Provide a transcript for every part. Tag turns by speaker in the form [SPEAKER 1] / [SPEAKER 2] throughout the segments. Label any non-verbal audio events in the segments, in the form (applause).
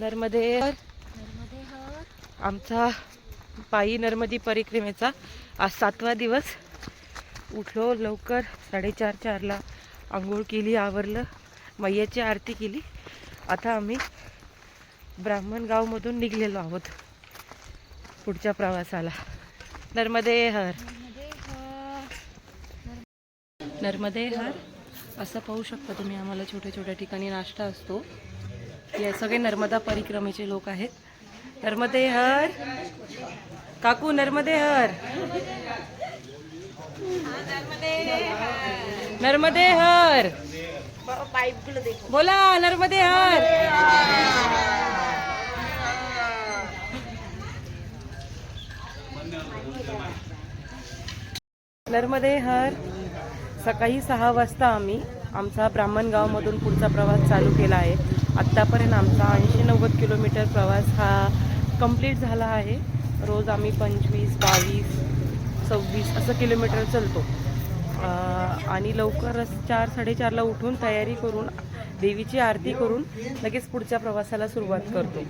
[SPEAKER 1] नर्मदे आमचा पायी नर्मदी परिक्रमेचा आज सातवा दिवस. उठलो लवकर साडेचार चारला आंघोळ केली आवरलं. मैयाची आरती केली. आता आम्ही ब्राह्मणगावमधून निघलेलो आहोत पुढच्या प्रवासाला. नर्मदे हर. नर्मदे हर. असं पाहू शकता तुम्ही आम्हाला छोट्या छोट्या ठिकाणी नाश्ता असतो. हे सगळे नर्मदा परिक्रमेचे लोक आहेत. नर्मदे हर. काकू नर्मदे हर. नर्मदे हर. बोला नर्मदे हर. नर्मदे हर. सकाळी सहा वाजता आम्ही आमचा ब्राह्मणगावमधून पुढचा प्रवास चालू केला आहे. आत्तापर्यंत आमचा ऐंशी नव्वद किलोमीटर प्रवास हा कंप्लीट झाला आहे. रोज आम्ही पंचवीस बावीस सव्वीस असं किलोमीटर चलतो. आणि लवकरच चार साडेचारला उठून तयारी करून देवीची आरती करून लगेच पुढच्या प्रवासाला सुरुवात करतो.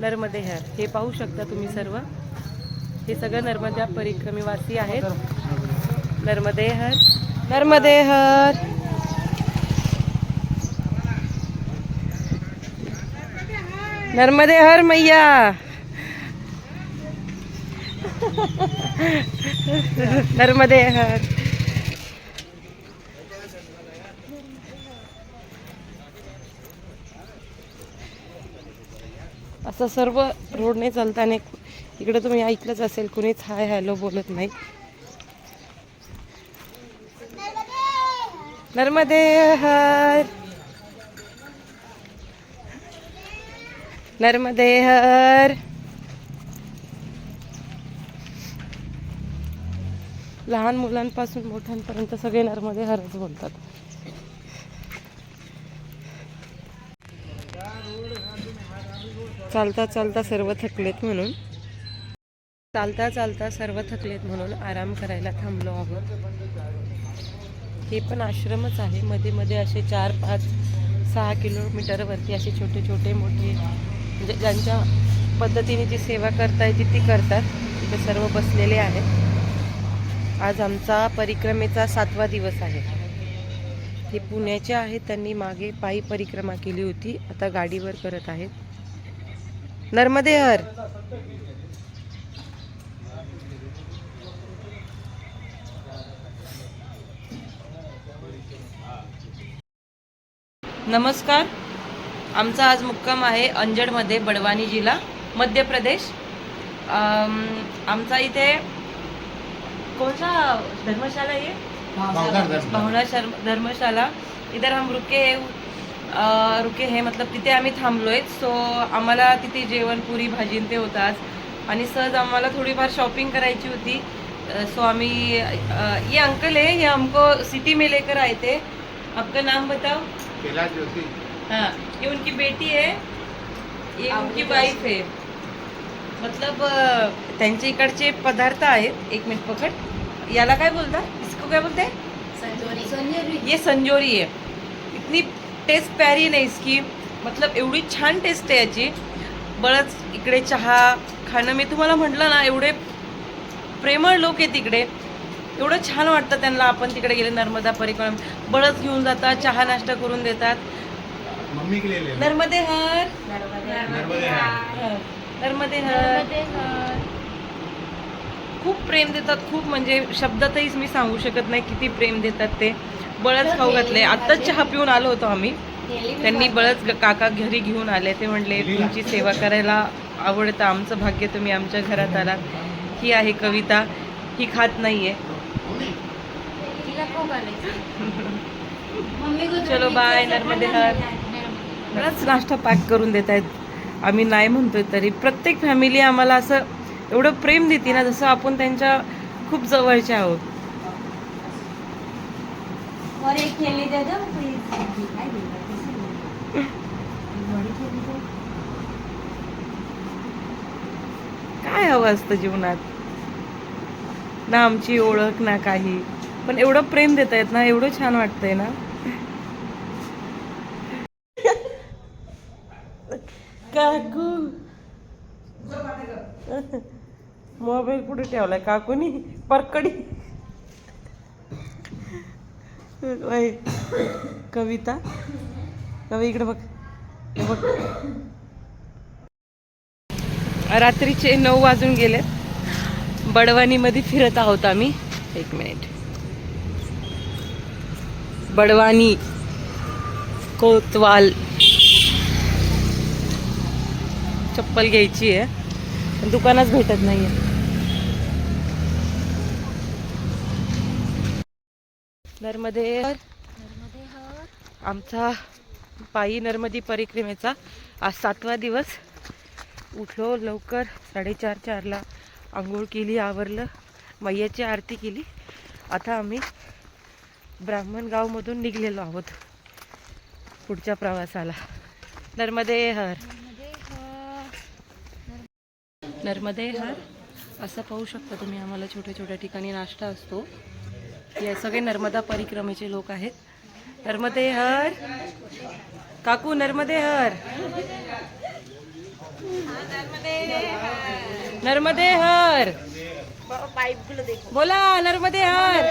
[SPEAKER 1] नर्मदे हर. हे पाहू शकता तुम्ही सर्व. हे सगळं नर्मदा परिक्रमेवासी आहेत. नर्मदे हर. नर्मदे हर. नर्मदे हर मैया। नर्मदे हर। असं सर्व रोडने चालताना इकडे तुम्ही ऐकलंच असेल कुणीच हाय हॅलो बोलत नाही. नर्मदे हर। नर्मदे हर। लहान मुलांपासून मोठ्यांपर्यंत सगळे नर्मदे हरच बोलतात. चालता चालता सर्व थकलेत म्हणून. चालता चालता सर्व थकलेत म्हणून आराम करायला थांबलो आहोत. हे पण आश्रमच आहे. मध्ये मध्ये असे चार पाच सहा किलोमीटरवरती असे छोटे छोटे मोठे म्हणजे ज्यांच्या पद्धतीने जी सेवा करता येते ती करतात. तिथे सर्व बसलेले आहेत. आज आमचा परिक्रमेचा सातवा दिवस आहे. हे पुण्याचे आहेत त्यांनी मागे पायी परिक्रमा केली होती. आता गाडीवर करत आहेत. नर्मदे हर. नमस्कार. आमचा आज मुक्काम आहे अंजडमध्ये बडवानी जिल्हा मध्य प्रदेश. आमचा इथे कोणसा धर्मशाला ये भावना शर्म धर्मशाला. इधर हम रुके अ, रुके हे मतलब तिथे आम्ही थांबलोय. सो आम्हाला तिथे जेवण पुरी भाजी ते होतात आणि सहज आम्हाला थोडीफार शॉपिंग करायची होती. सो आम्ही ये अंकल है ये हमको सिटी में लेकर आए थे. आपका नाम बताओ?
[SPEAKER 2] कैलाश जोशी
[SPEAKER 1] हाँ ये उनकी बेटी है ये उनकी वाईफ है। मतलब त्यांच्या इकडचे पदार्थ आहेत एक मिनिट पकड. याला काय बोलतात इसको काय बोलते? ये संजोरी है इतनी टेस्ट प्यारी नाही इसकी. मतलब एवढी छान टेस्ट आहे याची. बरंच इकडे चहा खाणं मी तुम्हाला म्हटलं ना एवढे प्रेमळ लोक आहेत तिकडे एवढं छान वाटतं त्यांना. आपण तिकडे गेले नर्मदा परिक्रम बळच घेऊन जातात चहा नाश्ता करून देतात.
[SPEAKER 2] मम्मी के लिए ले।
[SPEAKER 1] नर्मदे हर
[SPEAKER 2] नर्मदे हार।
[SPEAKER 1] नर्मदे हर खूप प्रेम देतात खूप म्हणजे शब्दातही मी सांगू शकत नाही किती प्रेम देतात ते. बळच खाऊ घातले आत्ताच चहा पिऊन आलो होतो आम्ही. त्यांनी बळच काका घरी घेऊन आले. ते म्हणले तुमची सेवा करायला आवडतं. आमचं भाग्य तुम्ही आमच्या घरात आलात ही आहे कविता. ही खात नाहीये. (laughs) चलो बाय नर्मदे हर बराच नाश्ता पॅक करून देत आहेत. आम्ही नाही म्हणतोय तरी. प्रत्येक फॅमिली आम्हाला असं एवढं प्रेम देते ना जसं आपण त्यांच्या खूप जवळचे आहोत.
[SPEAKER 3] काय
[SPEAKER 1] हवं असतं जीवनात? ना आमची ओळख ना काही. पण एवढं प्रेम देत आहेत ना एवढं छान वाटतंय ना काकू मोबाईल कुठे ठेवलाय काकूनी परकडी. कविता. कवी इकडे बघ. बघ. रात्रीचे नऊ वाजून गेलेत. बडवानीमध्ये फिरत आहोत आम्ही. एक मिनिट. बडवानी कोतवाल. चप्पल घ्यायची आहे. पण दुकानच भेटत नाहीये. नर्मदे आमचा पायी नर्मदी परिक्रमेचा आज सातवा दिवस. उठलो लवकर साडेचार चारला आंघोळ केली आवरलं मैयाची आरती केली. आता आम्ही ब्राह्मण गावमधून निघलेलो आहोत पुढच्या प्रवासाला. नर्मदे हर. नर्मदे हर. असं पाहू शकता तुम्ही आम्हाला छोट्या छोट्या ठिकाणी नाश्ता असतो. हे सगळे नर्मदा परिक्रमेचे लोक आहेत. नर्मदे हर. काकू नर्मदे हर. नर्मदे हर. बोला नर्मदे हर.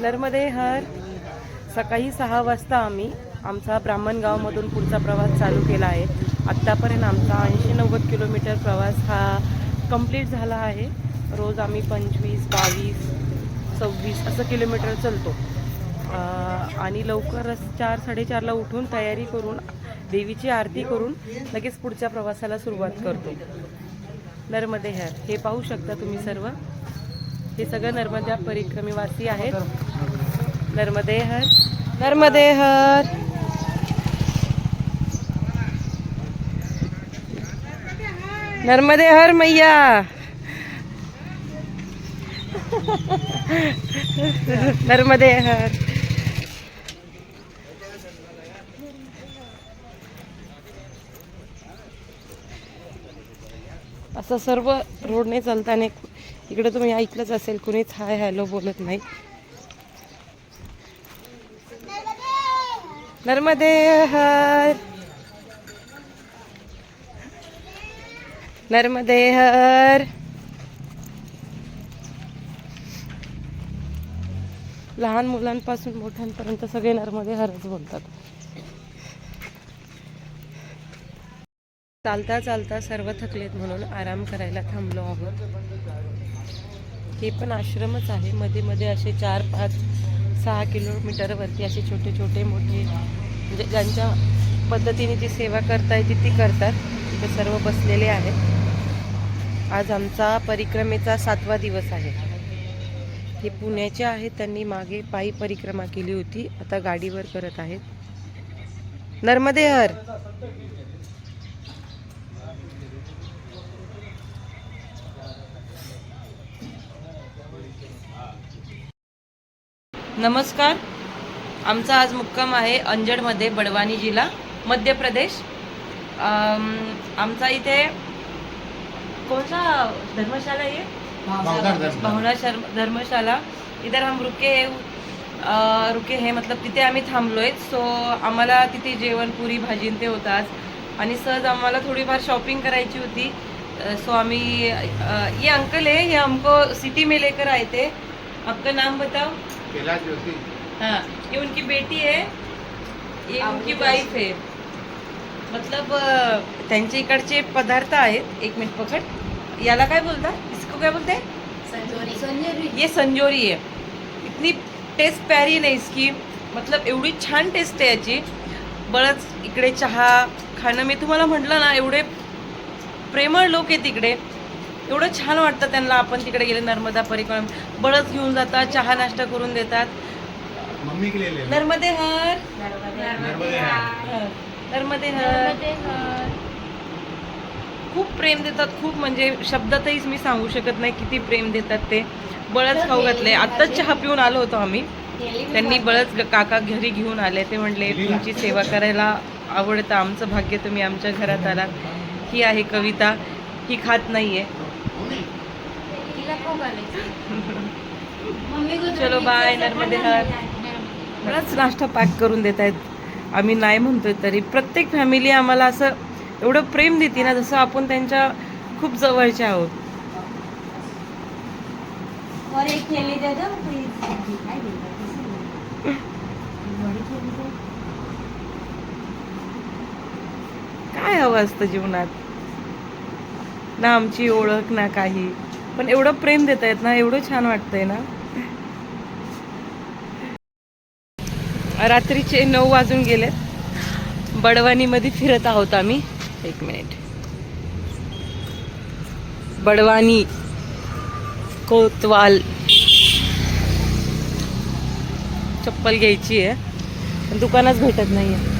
[SPEAKER 1] नर्मदे हर. सकाळी सहा वाजता आम्ही आमचा ब्राह्मण गावमधून पुढचा प्रवास चालू केला आहे. आत्तापर्यंत आमचा ऐंशी नव्वद किलोमीटर प्रवास हा कंप्लीट झाला आहे. रोज आम्ही पंचवीस बावीस सव्वीस असं किलोमीटर चलतो. आणि लवकरच चार साडेचारला उठून तयारी करून देवीची आरती करून लगेच पुढच्या प्रवासाला सुरुवात करतो. नर्मदे हर हे पाहू शकता तुम्ही सर्व. हे सगळं नर्मदा परिक्रमेवासी आहेत. नर्मदे हर. नर्मदे हर. नर्मदे हर मैया. नर्मदे हर. असं सर्व रोडने चालताना इकडे तुम्ही ऐकलंच असेल कुणीच हाय हॅलो बोलत नाही. नर्मदे हर. नर्मदे हर। लहान मुलांपासून मोठ्यांपर्यंत सगळे नर्मदे हरच बोलतात. चालता चालता सर्व थकलेत म्हणून आराम करायला थांबलो आहोत. हे पण आश्रमच आहे. मध्ये मध्ये असे चार पाच सहा किलोमीटरवरती असे छोटे छोटे मोठे म्हणजे ज्यांच्या पद्धतीने जी सेवा करता येते ती करतात. तिथे सर्व बसलेले आहेत. आज आमचा परिक्रमेचा सातवा दिवस आहे. हे पुण्याचे आहेत त्यांनी मागे पायी परिक्रमा केली होती. आता गाडीवर करत आहेत. नर्मदे हर नमस्कार. आमचा आज मुक्काम आहे अंजडमध्ये बडवानी जिल्हा मध्य प्रदेश. आमचा इथे कोणसा धर्मशाला आहे?
[SPEAKER 2] भावदार धर्म.
[SPEAKER 1] भावना शर्म धर्मशाला. इधर हम रुके अ, रुके हे मतलब तिथे आम्ही थांबलोय. सो आम्हाला तिथे जेवण पुरी भाजी ते होतं आज. आणि सहज आम्हाला थोडीफार शॉपिंग करायची होती. सो आम्ही ये अंकल है ये हमको सिटी में लेकर आए थे. आपका नाम बताओ?
[SPEAKER 2] कैलाश जोशी.
[SPEAKER 1] हाँ ये उनकी बेटी है. ये उनकी वाईफ है. मतलब त्यांच्या इकडचे पदार्थ आहेत. एक मिनिट पकड. याला काय बोलतात इसको काय बोलते? ये संजोरी है इतनी टेस्ट प्यारी नाही इसकी. मतलब एवढी छान टेस्ट आहे याची. बरंच इकडे चहा खाणं. मी तुम्हाला म्हटलं ना एवढे प्रेमळ लोक आहेत तिकडे. एवढं छान वाटतं त्यांना. आपण तिकडे गेले नर्मदा परिक्रम. बळच घेऊन जातात चहा नाश्ता करून देतात. नर्मदे हर.
[SPEAKER 2] नर्मदे
[SPEAKER 1] नर्मदे हर. खूप प्रेम देतात खूप म्हणजे शब्दातही मी सांगू शकत नाही किती प्रेम देतात ते. बळच खाऊ घातले आत्ताच चहा पिऊन आलो होतो आम्ही. त्यांनी बळच काका घरी घेऊन आले. ते म्हणले तुमची सेवा करायला आवडतं. आमचं भाग्य तुम्ही आमच्या घरात आलात ही आहे कविता. ही खात नाहीये.
[SPEAKER 3] मम्मी को
[SPEAKER 1] चलो बाय नर्मदे हर बराच नाश्ता पॅक करून देत आहेत आम्ही नाही म्हणतोय तरी. प्रत्येक फॅमिली आम्हाला असं एवढं प्रेम देते ना जसं आपण त्यांच्या खूप जवळचे आहोत. काय हवं असतं जीवनात? ना आमची ओळख ना काही. पण एवढं प्रेम देत आहेत ना एवढं छान वाटतंय ना. रात्रीचे नऊ वाजून गेलेत. बडवानीमध्ये फिरत आहोत आम्ही. एक मिनिट. बडवानी कोतवाल. चप्पल घ्यायची आहे. पण दुकानच भेटत नाही आहे